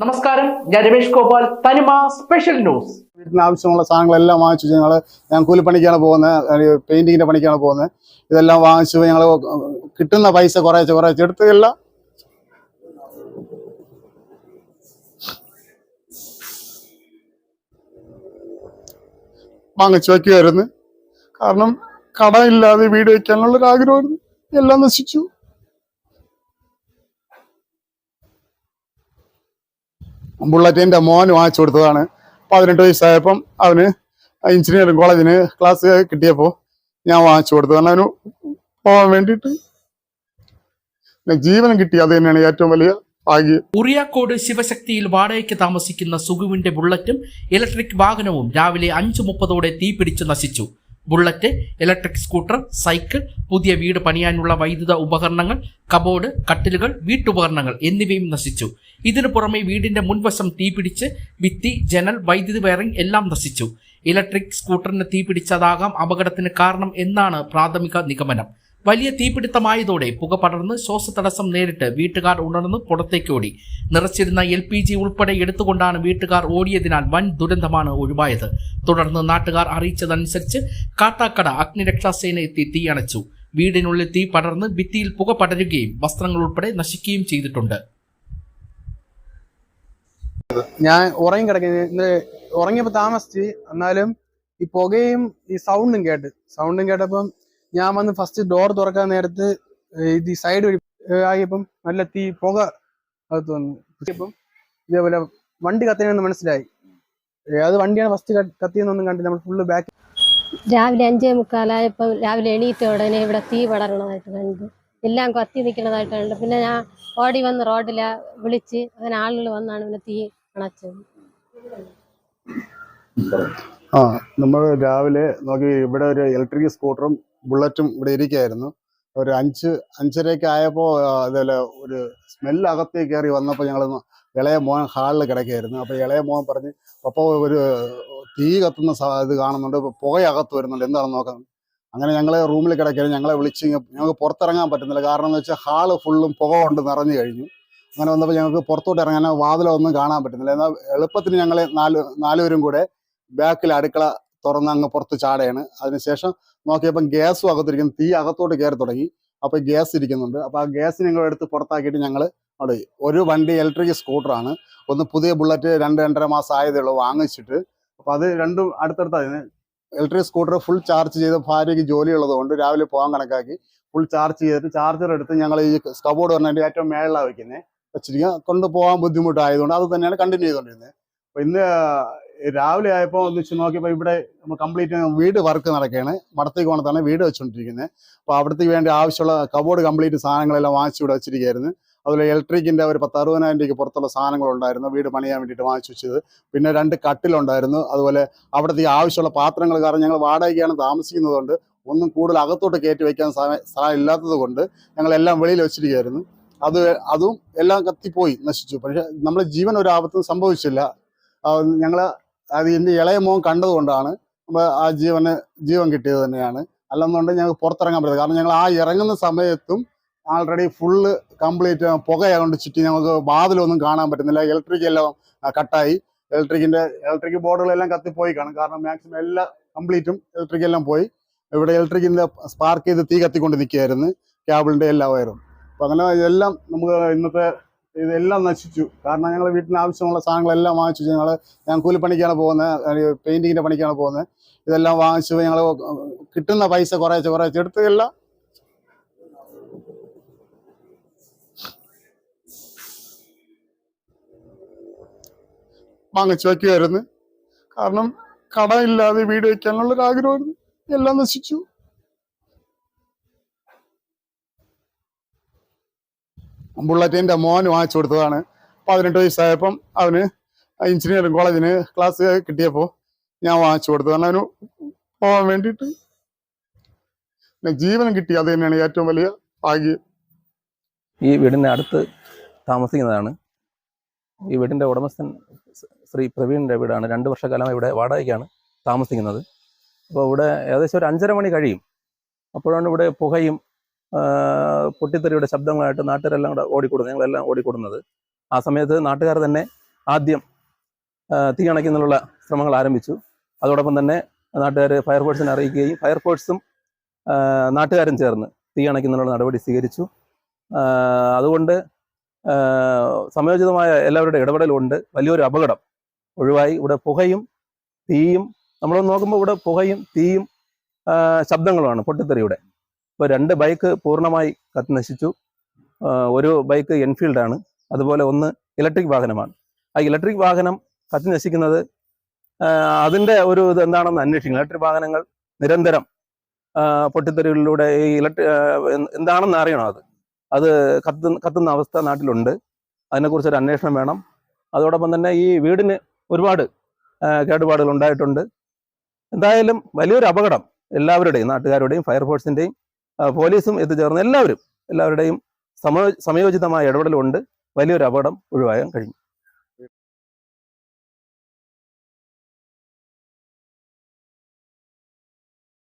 നമസ്കാരം. ഞാൻ രമേഷ് ഗോപാൽ. തനിമ സ്പെഷ്യൽ ന്യൂസ്. വീട്ടിന് ആവശ്യമുള്ള സാധനങ്ങളെല്ലാം വാങ്ങിച്ചു ഞങ്ങൾ ഞാൻ കൂലിപ്പണിക്കാണ് പോകുന്നത്. പെയിന്റിങ്ങിന്റെ പണിക്കാണ് പോകുന്നത്. ഇതെല്ലാം വാങ്ങിച്ചു ഞങ്ങൾ കിട്ടുന്ന പൈസ കുറേശ്ശെ കുറേശ്ശെ എടുത്ത് എല്ലാം വാങ്ങിച്ചു വയ്ക്കുമായിരുന്നു കാരണം കട കടമില്ലാതെ വീട് വയ്ക്കാനുള്ള ഒരു ആഗ്രഹമായിരുന്നു എല്ലാം നശിച്ചു. ബുള്ളറ്റ് എന്റെ മോന് വാങ്ങിച്ചു കൊടുത്തതാണ്. പതിനെട്ട് വയസ്സായപ്പം അവന് എഞ്ചിനീയറിംഗ് കോളേജിന് ക്ലാസ് കിട്ടിയപ്പോൾ ഞാൻ വാങ്ങിച്ചു കൊടുത്തതാണ് അവന് പോകാൻ വേണ്ടിട്ട് ജീവനം കിട്ടി. അത് തന്നെയാണ് ഏറ്റവും വലിയ ഉറിയാക്കോട് ശിവശക്തിയിൽ വാടകയ്ക്ക് താമസിക്കുന്ന സുഗുവിന്റെ ബുള്ളറ്റും ഇലക്ട്രിക് വാഹനവും രാവിലെ അഞ്ചു മുപ്പതോടെ തീപിടിച്ച് നശിച്ചു. ബുള്ളറ്റ് ഇലക്ട്രിക് സ്കൂട്ടർ സൈക്കിൾ പുതിയ വീട് പണിയാനുള്ള വൈദ്യുത ഉപകരണങ്ങൾ കബോർഡ് കട്ടിലുകൾ വീട്ടുപകരണങ്ങൾ എന്നിവയും നശിച്ചു. ഇതിനു പുറമെ വീടിന്റെ മുൻവശം തീപിടിച്ച് ഭിത്തി ജനൽ വൈദ്യുതി വയറിംഗ് എല്ലാം നശിച്ചു. ഇലക്ട്രിക് സ്കൂട്ടറിന് തീപിടിച്ചതാകാം അപകടത്തിന് കാരണം എന്നാണ് പ്രാഥമിക നിഗമനം. വലിയ തീപിടുത്തമായതോടെ പുക പടർന്ന് ശ്വാസതടസ്സം നേരിട്ട് വീട്ടുകാർ ഉണർന്ന് പുറത്തേക്ക് ഓടി. നിറച്ചിരുന്ന എൽ പി ജി ഉൾപ്പെടെ എടുത്തുകൊണ്ടാണ് വീട്ടുകാർ ഓടിയതിനാൽ വൻ ദുരന്തമാണ് ഒഴിവായത്. തുടർന്ന് നാട്ടുകാർ അറിയിച്ചതനുസരിച്ച് കാട്ടാക്കട അഗ്നിരക്ഷാസേന എത്തി തീയണച്ചു വീടിനുള്ളിൽ തീ പടർന്ന് ഭിത്തിയിൽ പുക പടരുകയും വസ്ത്രങ്ങൾ ഉൾപ്പെടെ നശിക്കുകയും ചെയ്തിട്ടുണ്ട്. ഞാൻ ഉറങ്ങി കിടക്കുന്നത് ഇന്ന് ഉറങ്ങിയപ്പോ താമസിച്ച് എന്നാലും ഈ പുകയും ഈ സൗണ്ടും കേട്ട്. സൗണ്ടും കേട്ടപ്പം ഞാൻ വന്ന് ഫസ്റ്റ് ഡോർ തുറക്കാൻ നേരത്ത് ഇത് ഈ സൈഡ് വഴി ആയപ്പം നല്ല തീ പുക അകത്ത് വന്നു. ഇപ്പം ഇതേപോലെ വണ്ടി കത്തിനെന്ന് മനസ്സിലായി. അത് വണ്ടിയാണ് ഫസ്റ്റ് കത്തിയെന്നൊന്നും കണ്ടില്ല. നമ്മൾ ഫുള്ള് ബാക്ക് രാവിലെ അഞ്ചേ മുക്കാലായപ്പോൾ രാവിലെ എണീറ്റ ഉടനെ ഇവിടെ തീ പടരണതായിട്ട് കണ്ടു. എല്ലാം കത്തി നിൽക്കുന്നതായിട്ട് കണ്ടു. പിന്നെ ഞാൻ ഓടി വന്ന് റോഡില വിളിച്ച് അങ്ങനെ ആളുകൾ വന്നാണ് പിന്നെ തീ അണച്ചത്. ആ നമ്മൾ രാവിലെ നോക്കി ഇവിടെ ഒരു ഇലക്ട്രിക് സ്കൂട്ടറും ബുള്ളറ്റും ഇവിടെ ഇരിക്കുകയായിരുന്നു. ഒരു അഞ്ച് അഞ്ചരയൊക്കെ ആയപ്പോൾ അതേപോലെ ഒരു സ്മെല്ല് അകത്തേക്ക് കയറി വന്നപ്പോൾ ഞങ്ങൾ ഇളയ മോൻ ഹാളിൽ കിടക്കുകയായിരുന്നു. അപ്പോൾ ഇളയ മോൻ പറഞ്ഞ് അപ്പോൾ ഒരു തീ കത്തുന്ന ഇത് കാണുന്നുണ്ട്. പുക അകത്ത് വരുന്നുണ്ട്. എന്താണെന്ന് നോക്കാം? അങ്ങനെ ഞങ്ങൾ റൂമിൽ കിടക്കുകയായിരുന്നു. ഞങ്ങളെ വിളിച്ച് ഞങ്ങൾക്ക് പുറത്തിറങ്ങാൻ പറ്റുന്നില്ല. കാരണം എന്ന് വെച്ചാൽ ഹാൾ ഫുള്ളും പുക കൊണ്ട് നിറഞ്ഞു കഴിഞ്ഞു. അങ്ങനെ വന്നപ്പോൾ ഞങ്ങൾക്ക് പുറത്തോട്ട് ഇറങ്ങാൻ വാതിലൊന്നും കാണാൻ പറ്റുന്നില്ല. എന്നാൽ എളുപ്പത്തിന് ഞങ്ങൾ നാല് നാലുപേരും കൂടെ ബാക്കിൽ അടുക്കള തുറന്ന് അങ്ങ് പുറത്ത് ചാടയാണ്. അതിനുശേഷം നോക്കിയപ്പം ഗ്യാസും അകത്തിരിക്കുന്നു. തീ അകത്തോട്ട് കയറി തുടങ്ങി. അപ്പോൾ ഗ്യാസ് ഇരിക്കുന്നുണ്ട്. അപ്പോൾ ആ ഗ്യാസ് ഞങ്ങൾ എടുത്ത് പുറത്താക്കിയിട്ട് ഞങ്ങൾ അവിടെ. ഒരു വണ്ടി ഇലക്ട്രിക് സ്കൂട്ടറാണ് ഒന്ന് പുതിയ ബുള്ളറ്റ് രണ്ട് രണ്ടര മാസം ആയതേ ഉള്ളൂ വാങ്ങിച്ചിട്ട്. അപ്പോൾ അത് രണ്ടും അടുത്തടുത്തായിരുന്നു ഇലക്ട്രിക് സ്കൂട്ടർ ഫുൾ ചാർജ് ചെയ്ത് ഭാര്യയ്ക്ക് ജോലി ഉള്ളതുകൊണ്ട് രാവിലെ പോകാൻ കണക്കാക്കി ഫുൾ ചാർജ് ചെയ്തിട്ട് ചാർജർ എടുത്ത് ഞങ്ങൾ ഈ സ്കബോർഡ് പറഞ്ഞതിന്റെ ഏറ്റവും മേളിലാണ് വെക്കുന്നത് വെച്ചിരിക്കുക കൊണ്ടുപോകാൻ ബുദ്ധിമുട്ടായതുകൊണ്ട് അത് തന്നെയാണ് കണ്ടിന്യൂ ചെയ്തുകൊണ്ടിരുന്നത് അപ്പോൾ ഇന്ന് രാവിലെ ആയപ്പോൾ ഒന്ന് വെച്ച് നോക്കിയപ്പോൾ ഇവിടെ നമ്മൾ കംപ്ലീറ്റ് വീട് വർക്ക് നടക്കുകയാണ് വടത്തേക്ക് കോണത്താണ് വീട് വെച്ചുകൊണ്ടിരിക്കുന്നത് അപ്പോൾ അവിടത്തേക്ക് വേണ്ടി ആവശ്യമുള്ള കബോർഡ് കംപ്ലീറ്റ് സാധനങ്ങളെല്ലാം വാങ്ങിച്ചു ഇവിടെ വെച്ചിരിക്കുകയായിരുന്നു അതുപോലെ ഇലക്ട്രിക്കിന്റെ ഒരു പത്ത് അറുപതിനായിരം രൂപയ്ക്ക് പുറത്തുള്ള സാധനങ്ങളുണ്ടായിരുന്നു വീട് പണിയാൻ വേണ്ടിയിട്ട് വാങ്ങിച്ചു വെച്ചത്. പിന്നെ രണ്ട് കട്ടിലുണ്ടായിരുന്നു അതുപോലെ അവിടുത്തെ ഈ ആവശ്യമുള്ള പാത്രങ്ങൾ കാരണം ഞങ്ങൾ വാടകയ്ക്കാണ് താമസിക്കുന്നതുകൊണ്ട് ഒന്നും കൂടുതൽ അകത്തോട്ട് കയറ്റി വയ്ക്കാൻ സ്ഥലം ഇല്ലാത്തത് കൊണ്ട് ഞങ്ങളെല്ലാം വെളിയിൽ വെച്ചിരിക്കുകയായിരുന്നു അത് അതും എല്ലാം കത്തിപ്പോയി നശിച്ചു. പക്ഷേ നമ്മുടെ ജീവൻ ഒരു ആപത്തും സംഭവിച്ചില്ല. ഞങ്ങൾ അത് എന്റെ ഇളയ മോൻ കണ്ടതുകൊണ്ടാണ് ആ ജീവന് ജീവൻ കിട്ടിയത് തന്നെയാണ്. അല്ലെന്നുണ്ടെങ്കിൽ ഞങ്ങൾക്ക് പുറത്തിറങ്ങാൻ പറ്റില്ല കാരണം ഞങ്ങൾ ആ ഇറങ്ങുന്ന സമയത്തും ആൾറെഡി ഫുള്ള് കംപ്ലീറ്റ് പുകയാകൊണ്ട് ചുറ്റി ഞങ്ങൾക്ക് വാതിലൊന്നും കാണാൻ പറ്റുന്നില്ല. ഇലക്ട്രിക് എല്ലാം കട്ടായി. ഇലക്ട്രിക്കിന്റെ ഇലക്ട്രിക് ബോർഡുകളെല്ലാം കത്തിപ്പോയി കാണും. കാരണം മാക്സിമം എല്ലാ കംപ്ലീറ്റും ഇലക്ട്രിക് എല്ലാം പോയി. ഇവിടെ ഇലക്ട്രിക്കിന്റെ സ്പാർക്ക് ചെയ്ത് തീ കത്തിക്കൊണ്ട് നിൽക്കുകയായിരുന്നു. കേബിളിന്റെ എല്ലാ വയറും അപ്പൊ അങ്ങനെ ഇതെല്ലാം നമുക്ക് ഇന്നത്തെ ഇതെല്ലാം നശിച്ചു. കാരണം ഞങ്ങൾ വീട്ടിന് ആവശ്യമുള്ള സാധനങ്ങളെല്ലാം വാങ്ങിച്ചു ഞങ്ങൾ ഞാൻ കൂലിപ്പണിക്കാണ് പോകുന്നത് പെയിന്റിങ്ങിന്റെ പണിക്കാണ് പോകുന്നത്. ഇതെല്ലാം വാങ്ങിച്ചു ഞങ്ങൾ കിട്ടുന്ന പൈസ കുറേ കുറേ എടുത്ത് എല്ലാം വാങ്ങിച്ചു വയ്ക്കുമായിരുന്നു കാരണം കടയില്ലാതെ വീട് വയ്ക്കാനുള്ളൊരാഗ്രഹമായിരുന്നു എല്ലാം നശിച്ചു. ബുള്ളറ്റ് എന്റെ മോന് വാങ്ങിച്ചു കൊടുത്തതാണ്. പതിനെട്ട് വയസ്സായപ്പം അവന് എഞ്ചിനീയറിംഗ് കോളേജിന് ക്ലാസ് കിട്ടിയപ്പോൾ ഞാൻ വാങ്ങിച്ചു കാരണം അവന് പോകാൻ വേണ്ടിയിട്ട് ജീവനം കിട്ടി. അത് തന്നെയാണ് ഏറ്റവും വലിയ ഭാഗ്യം. ഈ വീടിന്റെ അടുത്ത് താമസിക്കുന്നതാണ്. ഈ വീടിന്റെ ഉടമസ്ഥൻ ശ്രീ പ്രവീണിന്റെ വീടാണ്. രണ്ട് വർഷക്കാലം ഇവിടെ വാടകയ്ക്കാണ് താമസിക്കുന്നത്. അപ്പോൾ ഇവിടെ ഏകദേശം ഒരു അഞ്ചര മണി കഴിയും. അപ്പോഴാണ് ഇവിടെ പുകയും പൊട്ടിത്തെറിയുടെ ശബ്ദങ്ങളായിട്ട് നാട്ടുകാരെല്ലാം കൂടെ ഓടിക്കൂടുന്നത് ഞങ്ങളെല്ലാം ഓടിക്കൂടുന്നത്. ആ സമയത്ത് നാട്ടുകാർ തന്നെ ആദ്യം തീ അണയ്ക്കുന്നതിനുള്ള ശ്രമങ്ങൾ ആരംഭിച്ചു. അതോടൊപ്പം തന്നെ നാട്ടുകാർ ഫയർഫോഴ്സിനെ അറിയിക്കുകയും ഫയർഫോഴ്സും നാട്ടുകാരും ചേർന്ന് തീ അണയ്ക്കുന്നതിനുള്ള നടപടി സ്വീകരിച്ചു. അതുകൊണ്ട് സമയോചിതമായ എല്ലാവരുടെ ഇടപെടലുകൊണ്ട് വലിയൊരു അപകടം ഒഴിവായി. ഇവിടെ പുകയും തീയും നമ്മൾ നോക്കുമ്പോൾ ഇവിടെ പുകയും തീയും ശബ്ദങ്ങളുമാണ് പൊട്ടിത്തെറിയുടെ. ഇപ്പോൾ രണ്ട് ബൈക്ക് പൂർണമായി കത്തി നശിച്ചു. ഒരു ബൈക്ക് എൻഫീൽഡാണ് അതുപോലെ ഒന്ന് ഇലക്ട്രിക് വാഹനമാണ്. ആ ഇലക്ട്രിക് വാഹനം കത്തി നശിക്കുന്നത് അതിന്റെ ഒരു ഇത് എന്താണെന്ന് ഇലക്ട്രിക് വാഹനങ്ങൾ നിരന്തരം പൊട്ടിത്തെറികളിലൂടെ ഈ ഇലക്ട്രി എന്താണെന്ന് അറിയണം അത്. അത് കത്ത് കത്തുന്ന അവസ്ഥ നാട്ടിലുണ്ട്. അതിനെക്കുറിച്ച് ഒരു അന്വേഷണം വേണം. അതോടൊപ്പം തന്നെ ഈ വീടിന് ഒരുപാട് കേടുപാടുകൾ ഉണ്ടായിട്ടുണ്ട്. എന്തായാലും വലിയൊരു അപകടം എല്ലാവരുടെയും നാട്ടുകാരുടെയും ഫയർഫോഴ്സിന്റെയും പോലീസും എത്തിച്ചേർന്ന് എല്ലാവരും എല്ലാവരുടെയും സമയോ സമയോചിതമായ ഇടപെടലുകൊണ്ട് വലിയൊരു അപകടം ഒഴിവാക്കാൻ കഴിഞ്ഞു.